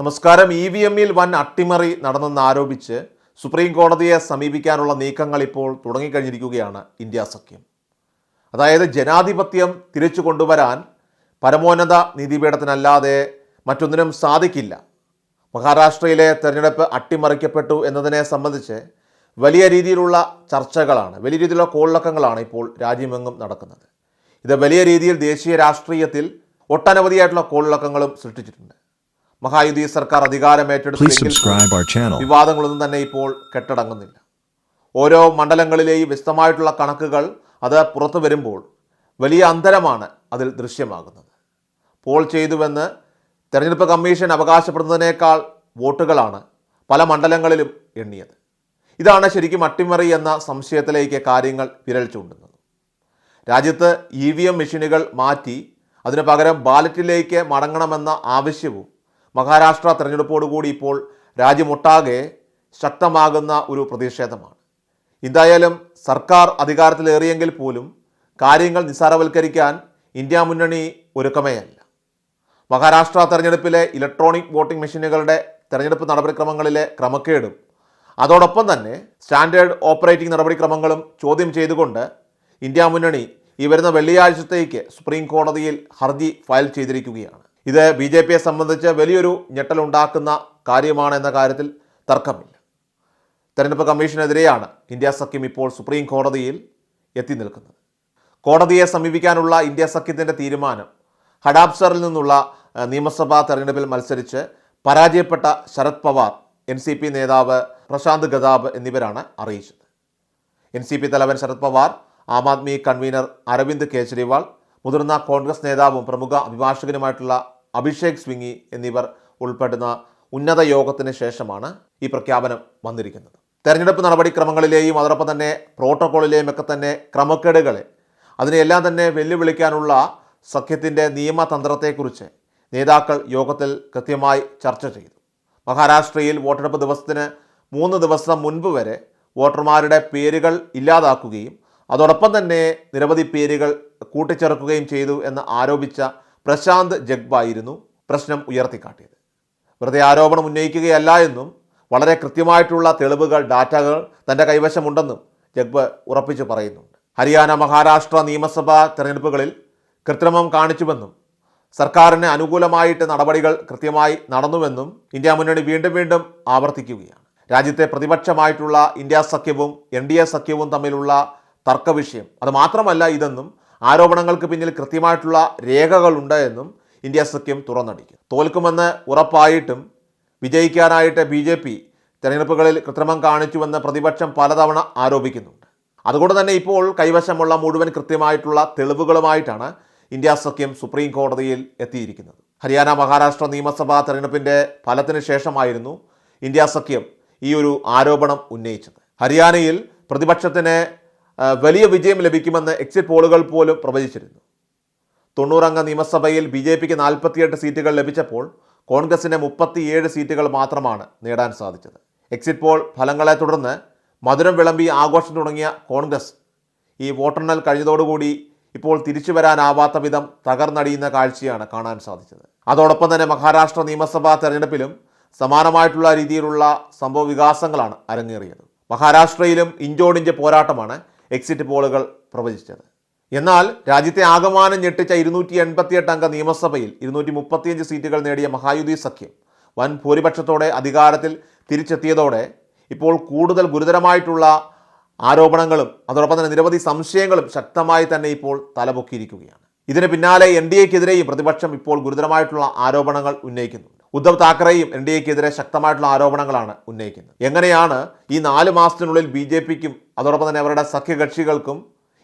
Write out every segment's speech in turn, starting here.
നമസ്കാരം. E V എമ്മിൽ വൻ അട്ടിമറി നടന്നെന്ന് ആരോപിച്ച് സുപ്രീം കോടതിയെ സമീപിക്കാനുള്ള നീക്കങ്ങൾ ഇപ്പോൾ തുടങ്ങിക്കഴിഞ്ഞിരിക്കുകയാണ് ഇന്ത്യ സഖ്യം. അതായത് ജനാധിപത്യം തിരിച്ചു കൊണ്ടുവരാൻ പരമോന്നത നീതിപീഠത്തിനല്ലാതെ മറ്റൊന്നിനും സാധിക്കില്ല. മഹാരാഷ്ട്രയിലെ തെരഞ്ഞെടുപ്പ് അട്ടിമറിക്കപ്പെട്ടു എന്നതിനെ സംബന്ധിച്ച് വലിയ രീതിയിലുള്ള ചർച്ചകളാണ് വലിയ രീതിയിലുള്ള കോളിളക്കങ്ങളാണ് ഇപ്പോൾ രാജ്യമെങ്ങും നടക്കുന്നത്. ഇത് വലിയ രീതിയിൽ ദേശീയ രാഷ്ട്രീയത്തിൽ ഒട്ടനവധിയായിട്ടുള്ള കോളിളക്കങ്ങളും സൃഷ്ടിച്ചിട്ടുണ്ട്. മഹായുതി സർക്കാർ അധികാരമേറ്റെടുത്തു. വിവാദങ്ങളൊന്നും തന്നെ ഇപ്പോൾ കെട്ടടങ്ങുന്നില്ല. ഓരോ മണ്ഡലങ്ങളിലെയും വ്യക്തമായിട്ടുള്ള കണക്കുകൾ അത് പുറത്തു വരുമ്പോൾ വലിയ അന്തരമാണ് അതിൽ ദൃശ്യമാകുന്നത്. പോൾ ചെയ്തുവെന്ന് തെരഞ്ഞെടുപ്പ് കമ്മീഷൻ അവകാശപ്പെടുന്നതിനേക്കാൾ വോട്ടുകളാണ് പല മണ്ഡലങ്ങളിലും എണ്ണിയത്. ഇതാണ് ശരിക്കും അട്ടിമറി എന്ന സംശയത്തിലേക്ക് കാര്യങ്ങൾ വിരൽ ചൂണ്ടുന്നത്. രാജ്യത്ത് ഇ വി എം മെഷീനുകൾ മാറ്റി അതിനു പകരം ബാലറ്റിലേക്ക് മടങ്ങണമെന്ന ആവശ്യവും മഹാരാഷ്ട്ര തെരഞ്ഞെടുപ്പോടുകൂടി ഇപ്പോൾ രാജ്യമൊട്ടാകെ ശക്തമാകുന്ന ഒരു പ്രതിഷേധമാണ്. എന്തായാലും സർക്കാർ അധികാരത്തിലേറിയെങ്കിൽ പോലും കാര്യങ്ങൾ നിസ്സാരവൽക്കരിക്കാൻ ഇന്ത്യ മുന്നണി ഒരുക്കമേയല്ല. മഹാരാഷ്ട്ര തെരഞ്ഞെടുപ്പിലെ ഇലക്ട്രോണിക് വോട്ടിംഗ് മെഷീനുകളുടെ തെരഞ്ഞെടുപ്പ് നടപടിക്രമങ്ങളിലെ ക്രമക്കേടും അതോടൊപ്പം തന്നെ സ്റ്റാൻഡേർഡ് ഓപ്പറേറ്റിംഗ് നടപടിക്രമങ്ങളും ചോദ്യം ചെയ്തുകൊണ്ട് ഇന്ത്യ മുന്നണി ഈ വരുന്ന വെള്ളിയാഴ്ചത്തേക്ക് സുപ്രീം കോടതിയിൽ ഹർജി ഫയൽ ചെയ്തിരിക്കുകയാണ്. ഇത് ബി ജെ പിയെ സംബന്ധിച്ച് വലിയൊരു ഞെട്ടലുണ്ടാക്കുന്ന കാര്യമാണ് എന്ന കാര്യത്തിൽ തർക്കമില്ല. തെരഞ്ഞെടുപ്പ് കമ്മീഷനെതിരെയാണ് ഇന്ത്യ സഖ്യം ഇപ്പോൾ സുപ്രീം കോടതിയിൽ എത്തി നിൽക്കുന്നത്. കോടതിയെ സമീപിക്കാനുള്ള ഇന്ത്യ സഖ്യത്തിന്റെ തീരുമാനം ഹഡാപ്സറിൽ നിന്നുള്ള നിയമസഭാ തെരഞ്ഞെടുപ്പിൽ മത്സരിച്ച് പരാജയപ്പെട്ട Sharad Pawar N C P നേതാവ് പ്രശാന്ത് ഗതാബ് എന്നിവരാണ് അറിയിച്ചത്. എൻ സി പി തലവൻ ശരത് പവാർ ആം ആദ്മി കൺവീനർ അരവിന്ദ് കേജ്രിവാൾ മുതിർന്ന കോൺഗ്രസ് നേതാവും പ്രമുഖ അഭിഭാഷകനുമായിട്ടുള്ള അഭിഷേക് സ്വിങ്ങി എന്നിവർ ഉൾപ്പെടുന്ന ഉന്നത യോഗത്തിന് ശേഷമാണ് ഈ പ്രഖ്യാപനം വന്നിരിക്കുന്നത്. തെരഞ്ഞെടുപ്പ് നടപടിക്രമങ്ങളിലെയും അതോടൊപ്പം തന്നെ പ്രോട്ടോക്കോളിലെയും ഒക്കെ തന്നെ ക്രമക്കേടുകളെ അതിനെയെല്ലാം തന്നെ വെല്ലുവിളിക്കാനുള്ള സഖ്യത്തിന്റെ നിയമതന്ത്രത്തെക്കുറിച്ച് നേതാക്കൾ യോഗത്തിൽ കൃത്യമായി ചർച്ച ചെയ്തു. മഹാരാഷ്ട്രയിൽ വോട്ടെടുപ്പ് ദിവസത്തിന് മൂന്ന് ദിവസം മുൻപ് വരെ വോട്ടർമാരുടെ പേരുകൾ ഇല്ലാതാക്കുകയും അതോടൊപ്പം തന്നെ നിരവധി പേരുകൾ കൂട്ടിച്ചേർക്കുകയും ചെയ്തു എന്ന് ആരോപിച്ച പ്രശാന്ത് ജഗ്ബായിരുന്നു പ്രശ്നം ഉയർത്തിക്കാട്ടിയത്. വെറുതെ ആരോപണം ഉന്നയിക്കുകയല്ല എന്നും വളരെ കൃത്യമായിട്ടുള്ള തെളിവുകൾ ഡാറ്റകൾ തന്റെ കൈവശമുണ്ടെന്നും ജഗ്ബ് ഉറപ്പിച്ചു പറയുന്നുണ്ട്. ഹരിയാന മഹാരാഷ്ട്ര നിയമസഭാ തെരഞ്ഞെടുപ്പുകളിൽ കൃത്രിമം കാണിച്ചുവെന്നും സർക്കാരിന് അനുകൂലമായിട്ട് നടപടികൾ കൃത്യമായി നടന്നുവെന്നും ഇന്ത്യ മുന്നണി വീണ്ടും വീണ്ടും ആവർത്തിക്കുകയാണ്. രാജ്യത്തെ പ്രതിപക്ഷമായിട്ടുള്ള ഇന്ത്യ സഖ്യവും എൻ ഡി എ സഖ്യവും തമ്മിലുള്ള തർക്കവിഷയം അത് മാത്രമല്ല ഇതെന്നും ആരോപണങ്ങൾക്ക് പിന്നിൽ കൃത്യമായിട്ടുള്ള രേഖകളുണ്ട് എന്നും ഇന്ത്യ സഖ്യം തുറന്നടിക്കും. തോൽക്കുമെന്ന് ഉറപ്പായിട്ടും വിജയിക്കാനായിട്ട് ബി ജെ പി തെരഞ്ഞെടുപ്പുകളിൽ കൃത്രിമം കാണിച്ചുവെന്ന് പ്രതിപക്ഷം പലതവണ ആരോപിക്കുന്നുണ്ട്. അതുകൊണ്ട് തന്നെ ഇപ്പോൾ കൈവശമുള്ള മുഴുവൻ കൃത്യമായിട്ടുള്ള തെളിവുകളുമായിട്ടാണ് ഇന്ത്യ സഖ്യം സുപ്രീം കോടതിയിൽ എത്തിയിരിക്കുന്നത്. ഹരിയാന മഹാരാഷ്ട്ര നിയമസഭാ തെരഞ്ഞെടുപ്പിന്റെ ഫലത്തിന് ശേഷമായിരുന്നു ഇന്ത്യ സഖ്യം ഈ ഒരു ആരോപണം ഉന്നയിച്ചത്. ഹരിയാനയിൽ പ്രതിപക്ഷത്തിന് വലിയ വിജയം ലഭിക്കുമെന്ന് എക്സിറ്റ് പോളുകൾ പോലും പ്രവചിച്ചിരുന്നു. തൊണ്ണൂറംഗ നിയമസഭയിൽ ബി ജെ പിക്ക് നാൽപ്പത്തിയെട്ട് സീറ്റുകൾ ലഭിച്ചപ്പോൾ കോൺഗ്രസിന് മുപ്പത്തിയേഴ് സീറ്റുകൾ മാത്രമാണ് നേടാൻ സാധിച്ചത്. എക്സിറ്റ് പോൾ ഫലങ്ങളെ തുടർന്ന് മധുരം വിളമ്പി ആഘോഷം തുടങ്ങിയ കോൺഗ്രസ് ഈ വോട്ടെണ്ണൽ കഴിഞ്ഞതോടുകൂടി ഇപ്പോൾ തിരിച്ചു വരാനാവാത്ത വിധം തകർന്നടിയുന്ന കാഴ്ചയാണ് കാണാൻ സാധിച്ചത്. അതോടൊപ്പം തന്നെ മഹാരാഷ്ട്ര നിയമസഭാ തെരഞ്ഞെടുപ്പിലും സമാനമായിട്ടുള്ള രീതിയിലുള്ള സംഭവ വികാസങ്ങളാണ് അരങ്ങേറിയത്. മഹാരാഷ്ട്രയിലും ഇഞ്ചോടിഞ്ച് പോരാട്ടമാണ് എക്സിറ്റ് പോളുകൾ പ്രവചിച്ചത്. എന്നാൽ രാജ്യത്തെ ആകമാനം ഞെട്ടിച്ച ഇരുന്നൂറ്റി എൺപത്തിയെട്ട് അംഗ നിയമസഭയിൽ ഇരുന്നൂറ്റി മുപ്പത്തിയഞ്ച് സീറ്റുകൾ നേടിയ മഹായുതി സഖ്യം വൻ ഭൂരിപക്ഷത്തോടെ അധികാരത്തിൽ തിരിച്ചെത്തിയതോടെ ഇപ്പോൾ കൂടുതൽ ഗുരുതരമായിട്ടുള്ള ആരോപണങ്ങളും അതോടൊപ്പം തന്നെ നിരവധി സംശയങ്ങളും ശക്തമായി തന്നെ ഇപ്പോൾ തലപൊക്കിയിരിക്കുകയാണ്. ഇതിന് പിന്നാലെ എൻ ഡി എക്കെതിരെയും പ്രതിപക്ഷം ഇപ്പോൾ ഗുരുതരമായിട്ടുള്ള ആരോപണങ്ങൾ ഉന്നയിക്കുന്നുണ്ട്. ഉദ്ധവ് താക്കറെയും എൻ ഡി എക്കെതിരെ ശക്തമായിട്ടുള്ള ആരോപണങ്ങളാണ് ഉന്നയിക്കുന്നത്. എങ്ങനെയാണ് ഈ നാല് മാസത്തിനുള്ളിൽ ബി ജെ പിക്കും അതോടൊപ്പം തന്നെ അവരുടെ സഖ്യകക്ഷികൾക്കും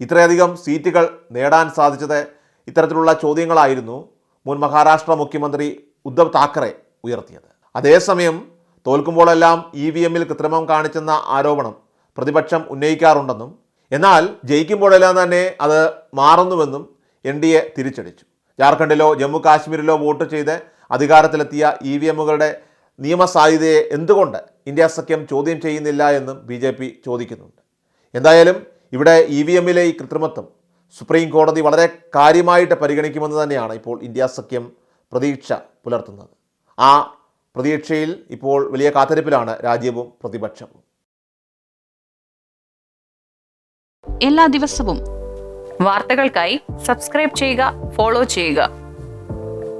ഇത്രയധികം സീറ്റുകൾ നേടാൻ സാധിച്ചത് ഇത്തരത്തിലുള്ള ചോദ്യങ്ങളായിരുന്നു മുൻ മഹാരാഷ്ട്ര മുഖ്യമന്ത്രി ഉദ്ധവ് താക്കറെ ഉയർത്തിയത്. അതേസമയം തോൽക്കുമ്പോഴെല്ലാം ഇ വി എമ്മിൽ കൃത്രിമം കാണിച്ചെന്ന ആരോപണം പ്രതിപക്ഷം ഉന്നയിക്കാറുണ്ടെന്നും എന്നാൽ ജയിക്കുമ്പോഴെല്ലാം തന്നെ അത് മാറുന്നുവെന്നും എൻ ഡി എ തിരിച്ചടിച്ചു. ജാർഖണ്ഡിലോ ജമ്മു കാശ്മീരിലോ വോട്ട് ചെയ്ത് അധികാരത്തിലെത്തിയ ഇ വി എമ്മുകളുടെ നിയമസാധ്യതയെ എന്തുകൊണ്ട് ഇന്ത്യ സഖ്യം ചോദ്യം ചെയ്യുന്നില്ല എന്നും ബി ജെ പി ചോദിക്കുന്നുണ്ട്. എന്തായാലും ഇവിടെ ഇ വി എമ്മിലെ ഈ കൃത്രിമത്വം സുപ്രീം കോടതി വളരെ കാര്യമായിട്ട് പരിഗണിക്കുമെന്ന് തന്നെയാണ് ഇപ്പോൾ ഇന്ത്യ സഖ്യം പ്രതീക്ഷ പുലർത്തുന്നത്. ആ പ്രതീക്ഷയിൽ ഇപ്പോൾ വലിയ കാത്തിരിപ്പിലാണ് രാജ്യവും പ്രതിപക്ഷവും. എല്ലാ ദിവസവും വാർത്തകൾക്കായി സബ്സ്ക്രൈബ് ചെയ്യുക ഫോളോ ചെയ്യുക.